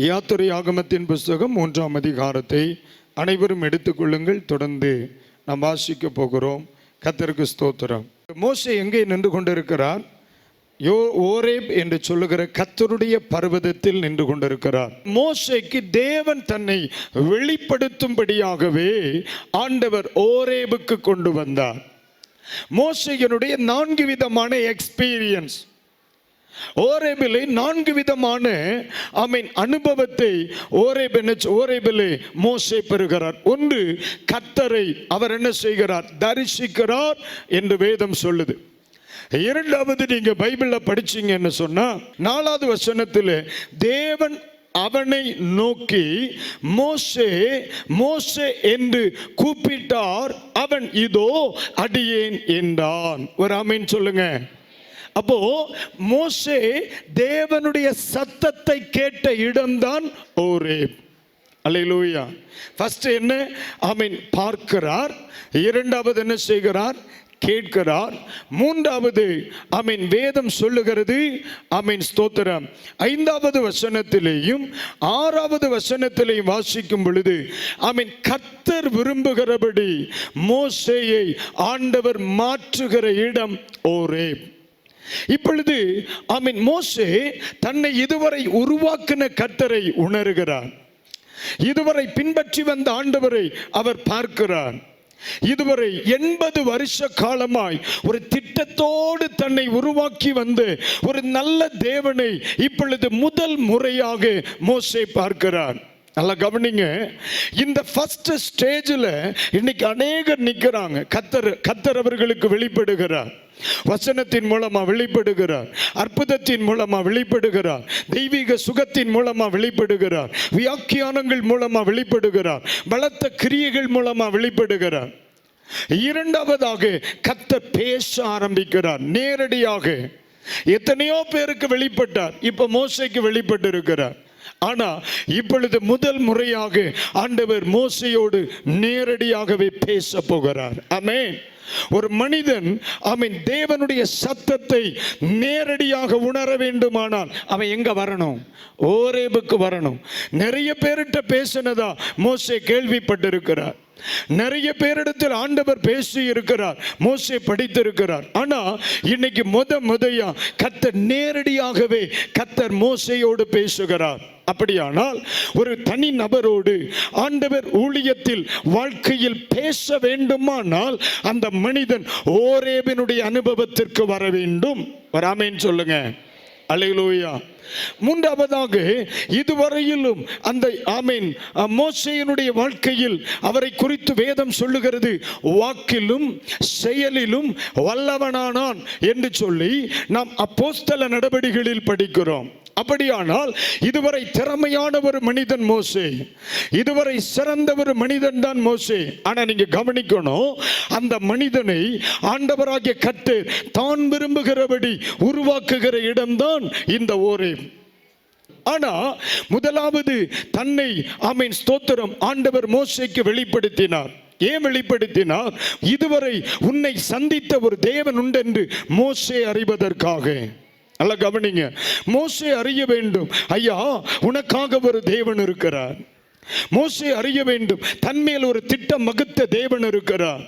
யாத்திரை ஆகமத்தின் புஸ்தகம் மூன்றாம் அதிகாரத்தை அனைவரும் எடுத்துக்கொள்ளுங்கள். தொடர்ந்து நாம் வாசிக்க போகிறோம். கத்தருக்கு ஸ்தோத்திரம். மோசை எங்கே நின்று கொண்டிருக்கிறார்? யோ ஓரேப் என்று சொல்லுகிற கத்தருடைய பர்வதத்தில் நின்று கொண்டிருக்கிறார். மோசைக்கு தேவன் தன்னை வெளிப்படுத்தும்படியாகவே ஆண்டவர் ஓரேபுக்கு கொண்டு வந்தார். மோசையனுடைய நான்கு விதமான எக்ஸ்பீரியன்ஸ் ஓரேபிலே நான்கு விதமான ஐ அனுபவத்தை ஓரேப் ஓரேபிலே மோசே பெறுகிறார். ஒன்று கத்தரை அவர் என்ன செய்கிறார்? தரிசிக்கிறார் என்று வேதம் சொல்லுது. இரண்டாவது நீங்க பைபிள்ல படிச்சீங்கன்னு சொன்னா நாலாவது வசனத்தில் தேவன் அவனை நோக்கி மோசே மோசே என்று கூப்பிட்டார். அவன் இதோ அடியேன் என்றான். ஒரு அமீன் சொல்லுங்க. அப்போ மோசே தேவனுடைய சத்தத்தை கேட்ட இடம்தான் ஓரே அல்லேலூயா. ஃபர்ஸ்ட் என்ன? ஐ மீன் பார்க்கிறார். இரண்டாவது என்ன செய்கிறார்? கேட்கிறார். மூன்றாவது ஐ மீன் வேதம் சொல்லுகிறது. ஐ மீன் ஸ்தோத்திரம். ஐந்தாவது வசனத்திலேயும் ஆறாவது வசனத்திலேயும் வாசிக்கும் பொழுது ஐ மீன் கத்தர் விரும்புகிறபடி மோசேயை ஆண்டவர் மாற்றுகிற இடம் ஓரே இப்பொழுது ஆமீன் மோசே தன்னை இதுவரை உருவாக்கின கத்தரை உணர்கிறார் இதுவரை பின்பற்றி வந்த ஆண்டவரை அவர் பார்க்கிறார் இதுவரை எண்பது வருஷ காலமாய் ஒரு திட்டத்தோடு தன்னை உருவாக்கி வந்து ஒரு நல்ல தேவனை இப்பொழுது முதல் முறையாக மோசே பார்க்கிறார் நல்லா கவனிங்க. இந்த ஃபர்ஸ்ட் ஸ்டேஜில் இன்னைக்கு அநேகர் நிற்கிறாங்க கத்தர் கத்தர் அவர்களுக்கு வெளிப்படுகிறார். வசனத்தின் மூலமா வெளிப்படுகிறார். அற்புதத்தின் மூலமா வெளிப்படுகிறார். தெய்வீக சுகத்தின் மூலமா வெளிப்படுகிறார். வியாக்கியானங்கள் மூலமா வெளிப்படுகிறார். பலத்த கிரியைகள் மூலமா வெளிப்படுகிறார். இரண்டாவதாக கத்த பேச ஆரம்பிக்கிறார். நேரடியாக எத்தனையோ பேருக்கு வெளிப்பட்டார். இப்ப மோசைக்கு வெளிப்பட்டு இருக்கிறார் ஆனா இப்பொழுது முதல் முறையாக ஆண்டவர் மோசையோடு நேரடியாகவே பேச போகிறார். அமே ஒரு மனிதன் அவன் தேவனுடைய சத்தத்தை நேரடியாக உணர வேண்டுமானால் அவன் எங்க வரணும்? ஓரேபுக்கு வரணும். நிறைய பேர்கிட்ட பேசினதா மோசே கேள்விப்பட்டிருக்கிறார். நிறைய பேரிடத்தில் ஆண்டவர் பேசி இருக்கிறார் மோசை படித்திருக்கிறார். ஆனா இன்னைக்கு முத முதையா கத்தர் நேரடியாகவே கத்தர் மோசையோடு பேசுகிறார். அப்படியானால் ஒரு தனி நபரோடு ஆண்டவர் ஊழியத்தில் வாழ்க்கையில் பேச வேண்டுமானால் அந்த மனிதன் ஓரேபினுடைய அனுபவத்திற்கு வர வேண்டும். வராமேன்னு சொல்லுங்க. அலையிலோயா. மூன்றாவதாக இதுவரையிலும் அந்த ஆமீன் மோசையனுடைய வாழ்க்கையில் அவரை குறித்து வேதம் சொல்லுகிறது வாக்கிலும் செயலிலும் வல்லவனானான் என்று சொல்லி நாம் அப்போஸ்தல நடவடிக்கைகளில் படிக்கிறோம். அப்படியானால் இதுவரை திறமையான ஒரு மனிதன் மோசே இதுவரை சிறந்த ஒரு மனிதன் தான் மோசே. ஆனா நீங்க கவனிக்கணும் அந்த மனிதனை ஆண்டவராகிய கத்து தான் விரும்புகிறபடி உருவாக்குகிற இடம்தான் இந்த ஓரே. ஆனா முதலாவது தன்னை ஆமீன் ஸ்தோத்திரம் ஆண்டவர் மோசைக்கு வெளிப்படுத்தினார். ஏன் வெளிப்படுத்தினார்? இதுவரை உன்னை சந்தித்த ஒரு தேவன் உண்டு என்று மோசே அறிவதற்காக. நல்லா கவனிங்க. மோசே அறிய வேண்டும். ஐயா உனக்காக ஒரு தேவன் இருக்கிறார். மோசே அறிய வேண்டும். தன்மேல் ஒரு திட்டம் வகுத்த தேவன் இருக்கிறார்.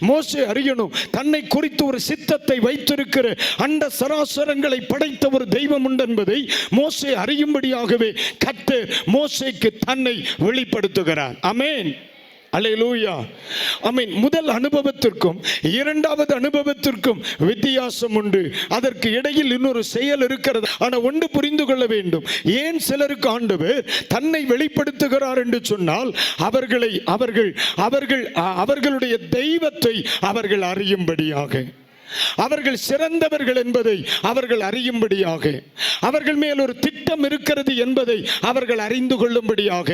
மோசை அறியணும் தன்னை குறித்து ஒரு சித்தத்தை வைத்திருக்கிற அண்ட சராசரங்களை படைத்த ஒரு தெய்வம் உண்டு என்பதை மோசை அறியும்படியாகவே கத்து மோசைக்கு தன்னை வெளிப்படுத்துகிறார். அமேன் அலையலூயா மீன் முதல் அனுபவத்திற்கும் இரண்டாவது அனுபவத்திற்கும் வித்தியாசம் உண்டு. அதற்கு இடையில் இன்னொரு செயல் இருக்கிறது. ஆனால் ஒன்று புரிந்து கொள்ள வேண்டும். ஏன் சிலருக்கு ஆண்டவர் தன்னை வெளிப்படுத்துகிறார் என்று சொன்னால் அவர்களை அவர்கள் அவர்கள் அவர்களுடைய தெய்வத்தை அவர்கள் அறியும்படியாக. அவர்கள் சிறந்தவர்கள் என்பதை அவர்கள் அறியும்படியாக அவர்கள் மேல் ஒரு திட்டம் இருக்கிறது என்பதை அவர்கள் அறிந்து கொள்ளும்படியாக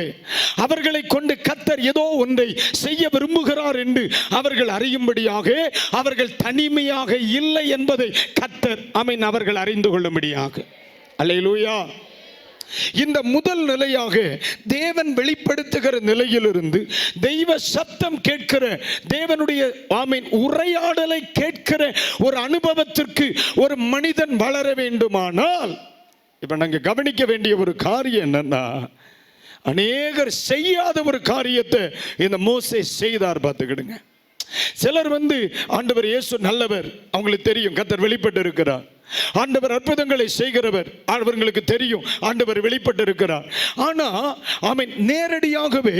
அவர்களை கொண்டு கத்தர் ஏதோ ஒன்றை செய்ய விரும்புகிறார் என்று அவர்கள் அறியும்படியாக அவர்கள் தனிமையாக இல்லை என்பதை கத்தர் அமைன் அவர்கள் அறிந்து கொள்ளும்படியாக. அல்லேலூயா. இந்த முதல் நிலையாக தேவன் வெளிப்படுத்துகிற நிலையிலிருந்து தெய்வ சத்தம் கேட்கிற தேவனுடைய ஆமீன் உரையாடலை கேட்கிற ஒரு அனுபவத்திற்கு ஒரு மனிதன் வளர வேண்டுமானால் இப்போ நாங்கள் கவனிக்க வேண்டிய ஒரு காரியம் என்னன்னா அநேகர் செய்யாத ஒரு காரியத்தை இந்த மோசை செய்தார் பார்த்துக்கிடுங்க. சிலர் வந்து ஆண்டவர் இயேசு நல்லவர் அவங்களுக்கு தெரியும் கத்தர் வெளிப்பட்டு இருக்கிறார் ஆண்டவர் அற்புதங்களை செய்கிறவர் அவர்களுக்கு தெரியும் ஆண்டவர் வெளிப்பட்டு இருக்கிறார் ஆனா அவன் நேரடியாகவே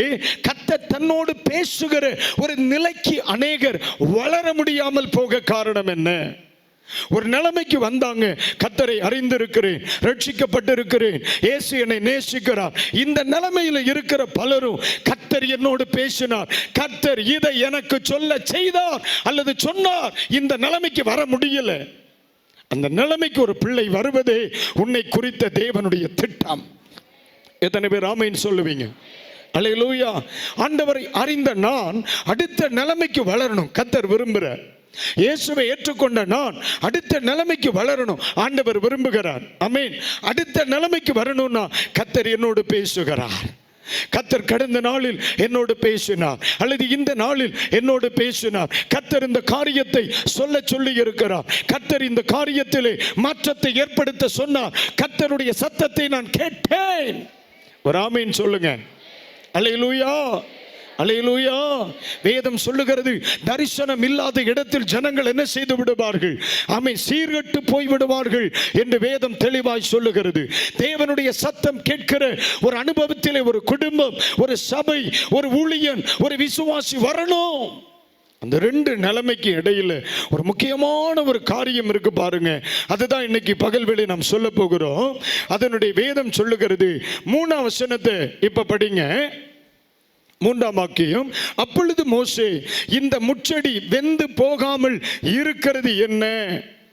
கத்த தன்னோடு பேசுகிற ஒரு நிலைக்கு அநேகர் வளர முடியாமல் போக காரணம் என்ன? ஒரு நிலைமைக்கு வந்தாங்க. கத்தரை அறிந்திருக்கிறேன் ரட்சிக்கப்பட்டிருக்கிறேன். இயேசு என்னை நேசிக்கிறார். இந்த நிலைமையில் இருக்கிற பலரும் கத்தர் என்னோடு பேசினார். கத்தர் இதை எனக்கு சொல்ல செய்தார் அல்லது சொன்னார். இந்த நிலைமைக்கு வர முடியல. அந்த நிலைமைக்கு ஒரு பிள்ளை வருவதே உன்னை குறித்த தேவனுடைய திட்டம். எத்தனை பேர் ராமைன்னு சொல்லுவீங்க? அலையலூயா. ஆண்டவரை அறிந்த நான் அடுத்த நிலைமைக்கு வளரணும். கத்தர் விரும்புகிற இயேசுவை ஏற்றுக்கொண்ட நான் அடுத்த நிலைமைக்கு வளரணும். ஆண்டவர் விரும்புகிறார். அமீன் அடுத்த நிலைமைக்கு வரணும்னா கத்தர் என்னோடு பேசுகிறார். கத்தர் கடந்த நாளில் என்னோடு பேசினார். அல்லது இந்த நாளில் என்னோடு பேசினார். கத்தர் இந்த காரியத்தை சொல்ல சொல்லி இருக்கிறார். கத்தர் இந்த காரியத்திலே மாற்றத்தை ஏற்படுத்த சொன்னார். கத்தருடைய சத்தத்தை நான் கேட்டேன் ஒரு ஆமீன் சொல்லுங்க. அல்லேலூயா. அல்லேலூயா வேதம் சொல்லுகிறது தரிசனம் இல்லாத இடத்தில் ஜனங்கள் என்ன செய்து விடுவார்கள்? அமை சீர்கட்டு போய் விடுவார்கள் என்று வேதம் தெளிவாய் சொல்லுகிறது. தேவனுடைய சத்தம் கேட்கிற ஒரு அனுபவத்திலே ஒரு குடும்பம் ஒரு சபை ஒரு ஊழியன் ஒரு விசுவாசி வரணும். அந்த ரெண்டு நிலைமைக்கு இடையில ஒரு முக்கியமான ஒரு காரியம் இருக்கு பாருங்க. அதுதான் இன்னைக்கு பகல்வெளி நாம் சொல்ல போகிறோம். அதனுடைய வேதம் சொல்லுகிறது மூணாம் வசனத்தை இப்ப படிங்க. மூன்றாம் வாக்கியம் அப்பொழுது மோசே இந்த முச்செடி வெந்து போகாமல் இருக்கிறது என்ன?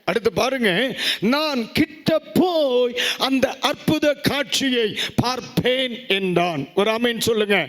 அடுத்து பாருங்க. நான் கிட்ட போய் அந்த அற்புத காட்சியை பார்ப்பேன் என்றான். ஒரு அமைன் சொல்லுங்க.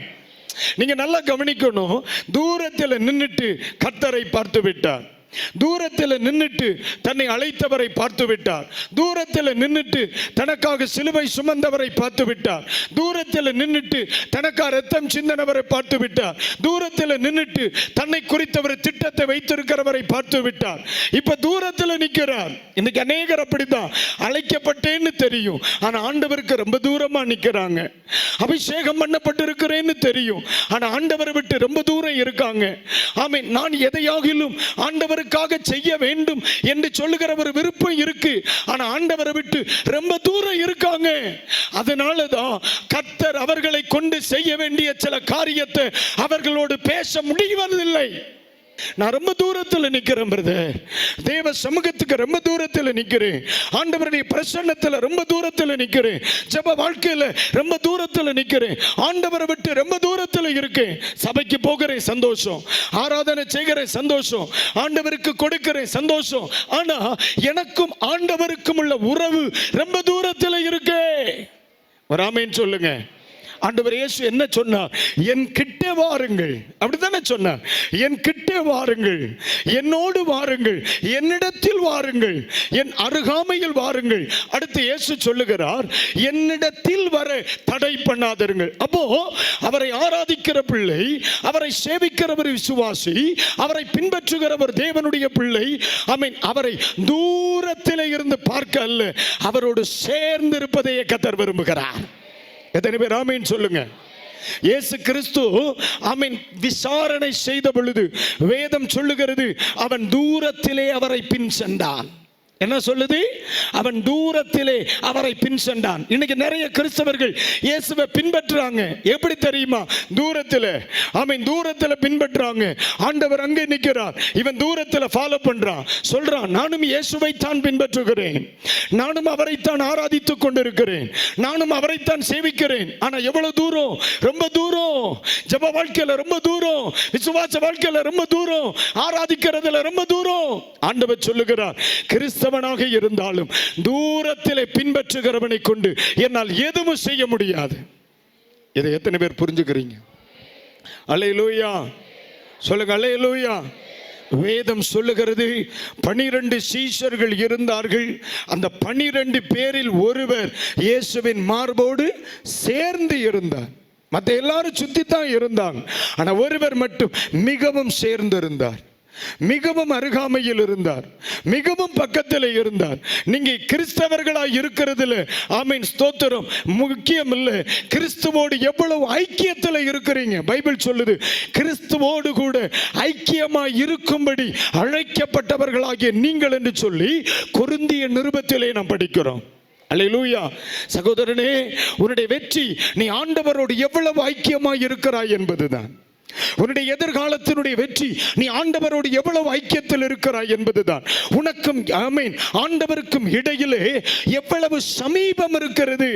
நீங்க நல்லா கவனிக்கணும். தூரத்தில் நின்றுட்டு கத்தரை பார்த்து விட்டார். தூரத்தில் நின்னுட்டு தன்னை அழைத்தவரை பார்த்து விட்டார். தூரத்தில் நின்னுட்டு தனக்காக சிலுவை சுமந்தவரை பார்த்து விட்டார். தூரத்தில் நின்னுட்டு தனக்காக ரத்தம் சிந்தனவரை பார்த்து விட்டார். தூரத்தில் நின்னுட்டு தன்னை குறித்தவரை திட்ட திட்டத்தை வைத்திருக்கிறவரை பார்த்து விட்டார். இப்ப தூரத்தில் நிற்கிறார் இன்னைக்கு அநேகர் அப்படித்தான். அழைக்கப்பட்டேன்னு தெரியும். ஆனா ஆண்டவருக்கு ரொம்ப தூரமா நிக்கிறாங்க. அபிஷேகம் பண்ணப்பட்டிருக்கிறேன்னு தெரியும். ஆனா ஆண்டவரை விட்டு ரொம்ப தூரம் இருக்காங்க. ஆமென். நான் எதையாகிலும் ஆண்டவருக்காக செய்ய வேண்டும் என்று சொல்லுகிற ஒரு விருப்பம் இருக்கு. ஆனா ஆண்டவரை விட்டு ரொம்ப தூரம் இருக்காங்க. அதனால தான் கத்தர் அவர்களை கொண்டு செய்ய வேண்டிய சில காரியத்தை அவர்களோடு பேச முடிவதில்லை. நான் ரொம்ப தூரத்தில் நிற்கிறேன் பிரதர் தேவ சமூகத்துக்கு ரொம்ப தூரத்தில் நிற்கிறேன் ஆண்டவருடைய பிரசன்னத்தில் ரொம்ப தூரத்தில் நிற்கிறேன் ஜப வாழ்க்கையில் ரொம்ப தூரத்தில் நிற்கிறேன் ஆண்டவரை விட்டு ரொம்ப தூரத்தில் இருக்கேன். சபைக்கு போகிறேன் சந்தோஷம். ஆராதனை செய்கிறேன் சந்தோஷம். ஆண்டவருக்கு கொடுக்கிறேன் சந்தோஷம். ஆனால் எனக்கும் ஆண்டவருக்கும் உள்ள உறவு ரொம்ப தூரத்தில் இருக்கே. வராமேன்னு சொல்லுங்கள் ஆண்டவர் இயேசு என்ன சொன்னார்? என் கிட்டே வாருங்கள். அப்படித்தானே சொன்னார்? என் கிட்டே வாருங்கள். என்னோடு வாருங்கள். என்னிடத்தில் வாருங்கள். என் அருகாமையில் வாருங்கள். அடுத்து இயேசு சொல்லுகிறார் என்னிடத்தில் வர தடை பண்ணாதருங்கள். அப்போ அவரை ஆராதிக்கிற பிள்ளை அவரை சேவிக்கிறவர் விசுவாசி அவரை பின்பற்றுகிறவர் தேவனுடைய பிள்ளை அமீன் அவரை தூரத்தில் இருந்து பார்க்க அல்ல அவரோடு சேர்ந்து இருப்பதையே கத்தர் விரும்புகிறார். எத்தனை பேர் ஆமீன் சொல்லுங்க? இயேசு கிறிஸ்து அவன் விசாரணை செய்த பொழுது வேதம் சொல்லுகிறது அவன் தூரத்திலே அவரை பின் சென்றான். என்ன சொல்லுது? அவன் தூரத்திலே அவரை பின் சென்றான். இன்னைக்கு நிறைய கிறிஸ்தவர்கள் இயேசுவை பின்பற்றுறாங்க. எப்படி தெரியுமா? தூரத்தில். அவன் தூரத்தில் பின்பற்றுறாங்க. ஆண்டவர் அங்கே நிற்கிறார். இவன் தூரத்தில் ஃபாலோ பண்றான். சொல்றான் நானும் இயேசுவை தான் பின்பற்றுகிறேன். நானும் அவரைத்தான் ஆராதித்து கொண்டிருக்கிறேன். நானும் அவரைத்தான் சேவிக்கிறேன். ஆனா எவ்வளவு தூரம்? ரொம்ப தூரம். ஜப வாழ்க்கையில ரொம்ப தூரம். விசுவாச வாழ்க்கையில ரொம்ப தூரம். ஆராதிக்கிறதுல ரொம்ப தூரம். ஆண்டவர் சொல்லுகிறார் கிறிஸ்தவனாக இருந்தாலும் தூரத்திலே பின்பற்றுகிறவனை கொண்டு என்னால் எதுவும் செய்ய முடியாது. இதை எத்தனை பேர் புரிஞ்சுக்கிறீங்க? அலையலூயா சொல்லுங்க அலையலூயா வேதம் சொல்லுகிறது பனிரெண்டு சீஷர்கள் இருந்தார்கள். அந்த பனிரெண்டு பேரில் ஒருவர் இயேசுவின் மார்போடு சேர்ந்து இருந்தார். மற்ற எல்லாரும் சுத்தி தான் இருந்தாங்க. ஆனா ஒருவர் மட்டும் மிகவும் சேர்ந்து இருந்தார் மிகவும் அருகாமையில் இருந்தார். மிகவும் பக்கத்தில் இருந்தார். நீங்க கிறிஸ்தவர்களாய் இருக்கிறதுல ஆமீன் ஸ்தோத்திரம் முக்கியம் இல்லை கிறிஸ்துவோடு எவ்வளவு ஐக்கியத்தில் இருக்கிறீங்க? பைபிள் சொல்லுது கிறிஸ்துவோடு கூட ஐக்கியமாய் இருக்கும்படி அழைக்கப்பட்டவர்களாகிய நீங்கள் என்று சொல்லி கொருந்திய நிருபத்திலே நாம் படிக்கிறோம். அல்லேலூயா சகோதரனே உன்னுடைய வெற்றி நீ ஆண்டவரோடு எவ்வளவு ஐக்கியமாய் இருக்கிறாய் என்பதுதான். உன்னுடைய எதிர்காலத்தினுடைய வெற்றி நீ ஆண்டவரோடு எவ்வளவு ஐக்கியத்தில் இருக்கிறாய் என்பதுதான். உனக்கும் ஆமீன் ஆண்டவருக்கும் இடையிலே எவ்வளவு சமீபம் இருக்கிறது.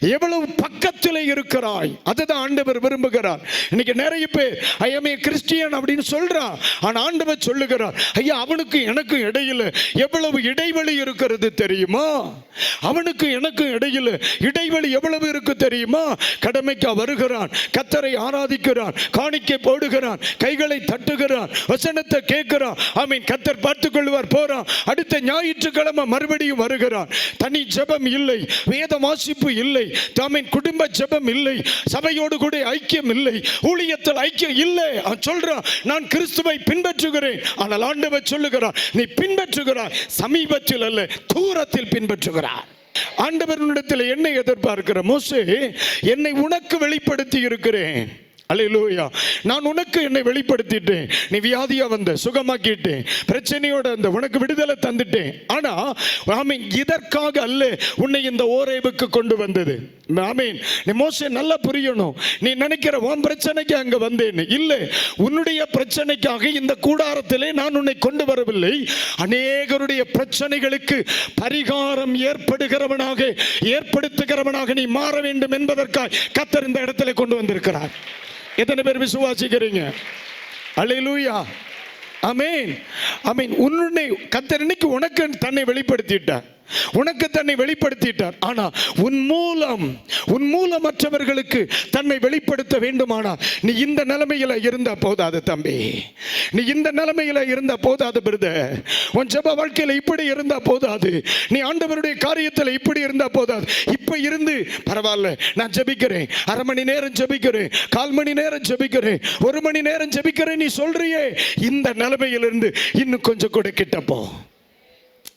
எவ்வளவு பக்கத்தில் இருக்கிறாய்? அதுதான் ஆண்டவர் விரும்புகிறார். இன்னைக்கு நிறைய பேர் ஐயமே கிறிஸ்டியன் அப்படின்னு சொல்றான் ஆனால் ஆண்டவர் சொல்லுகிறார் ஐயா அவனுக்கு எனக்கும் இடையில எவ்வளவு இடைவெளி இருக்கிறது தெரியுமா? அவனுக்கு எனக்கும் இடையில இடைவெளி எவ்வளவு இருக்கு தெரியுமா? கடமைக்கு வருகிறான் கத்தரை ஆராதிக்கிறான் காணிக்கை போடுகிறான் கைகளை தட்டுகிறான் வசனத்தை கேட்கிறான். ஆமீன் கத்தர் பார்த்துக் கொள்வார் போறான். அடுத்த ஞாயிற்றுக்கிழமை மறுபடியும் வருகிறான் தனி ஜபம் இல்லை வேத வாசிப்பு இல்லை. தாமின் குடும்ப ஜெபம் இல்லை. சபையோடு கூட ஐக்கியம் இல்லை. ஊழியத்தில் ஐக்கியம் இல்லை. அவன் சொல்றான் நான் கிறிஸ்துவை பின்பற்றுகிறேன். ஆனால் ஆண்டவர் சொல்லுகிறான் நீ பின்பற்றுகிறாய். சமீபத்தில் அல்ல தூரத்தில் பின்பற்றுகிறார். ஆண்டவரிடத்தில் என்னை எதிர்பார்க்கிற மோசே என்னை உனக்கு வெளிப்படுத்தி இருக்கிறேன். அலையிலூயா நான் உனக்கு என்னை வெளிப்படுத்திட்டேன். நீ வியாதியா வந்த சுகமாக்கிட்டேன். பிரச்சனையோட அந்த உனக்கு விடுதலை தந்துட்டேன். ஆனா ஆமீன் இதற்காக அல்ல உன்னை இந்த ஓரேவுக்கு கொண்டு வந்தது. ஆமீன் நீ மோசே நல்லா புரியணும். நீ நினைக்கிற உன் பிரச்சனைக்கு அங்க வந்தேன்னு. இல்லை உன்னுடைய பிரச்சனைக்காக இந்த கூடாரத்திலே நான் உன்னை கொண்டு வரவில்லை. அநேகருடைய பிரச்சனைகளுக்கு பரிகாரம் ஏற்படுகிறவனாக ஏற்படுத்துகிறவனாக நீ மாற வேண்டும் என்பதற்காக கத்தர் இந்த இடத்துல கொண்டு வந்திருக்கிறார். எத்தனை பேர் விசுவாசிக்கிறீங்க? அல்லேலூயா அமேன் அமீன் உன்னை கத்தர் இன்னைக்கு உனக்கு தன்னை வெளிப்படுத்திட்டார்? உனக்கு தன்னை வெளிப்படுத்திட்டார். ஆனா உன் மூலம் உன் மூலம் மற்றவர்களுக்கு தன்னை வெளிப்படுத்த வேண்டுமானா நீ இந்த நிலைமையில இருந்த போதாது தம்பி. நீ இந்த நிலைமையில இருந்த போதாது பிரத. உன் ஜப வாழ்க்கையில இப்படி இருந்தா போதாது. நீ ஆண்டவருடைய காரியத்தில் இப்படி இருந்தா போதாது. இப்ப இருந்து பரவாயில்ல நான் ஜெபிக்கிறேன். அரை மணி நேரம் ஜெபிக்கிறேன். கால் மணி நேரம் ஜெபிக்கிறேன். ஒரு மணி நேரம் ஜெபிக்கிறேன் நீ சொல்றியே. இந்த நிலைமையிலிருந்து இன்னும் கொஞ்சம் கூட கிட்டப்போ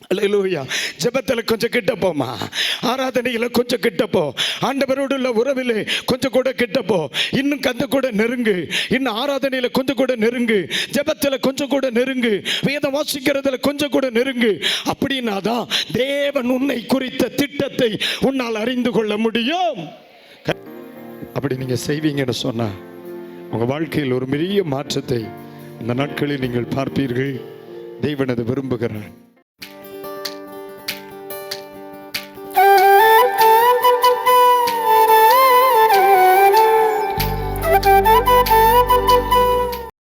போ ஜபத்தில் ஜெபத்தில் கொஞ்சம் கிட்ட போமா ஆராதனையில் கொஞ்சம் கிட்ட போ. ஆண்டவரோடு உள்ள உறவிலே கொஞ்சம் கூட கிட்ட போ. இன்னும் கந்த கூட நெருங்கு. இன்னும் ஆராதனையில் கொஞ்சம் கூட நெருங்கு. ஜெபத்தில் கொஞ்சம் கூட நெருங்கு. வேதம் வாசிக்கிறதுல கொஞ்சம் கூட நெருங்கு. அப்படின்னா தான் தேவன் உன்னை குறித்த திட்டத்தை உன்னால் அறிந்து கொள்ள முடியும். அப்படி நீங்கள் செய்வீங்கன்னு சொன்னா உங்கள் வாழ்க்கையில் ஒரு பெரிய மாற்றத்தை இந்த நாட்களில் நீங்கள் பார்ப்பீர்கள். தெய்வனது அதை விரும்புகிறான்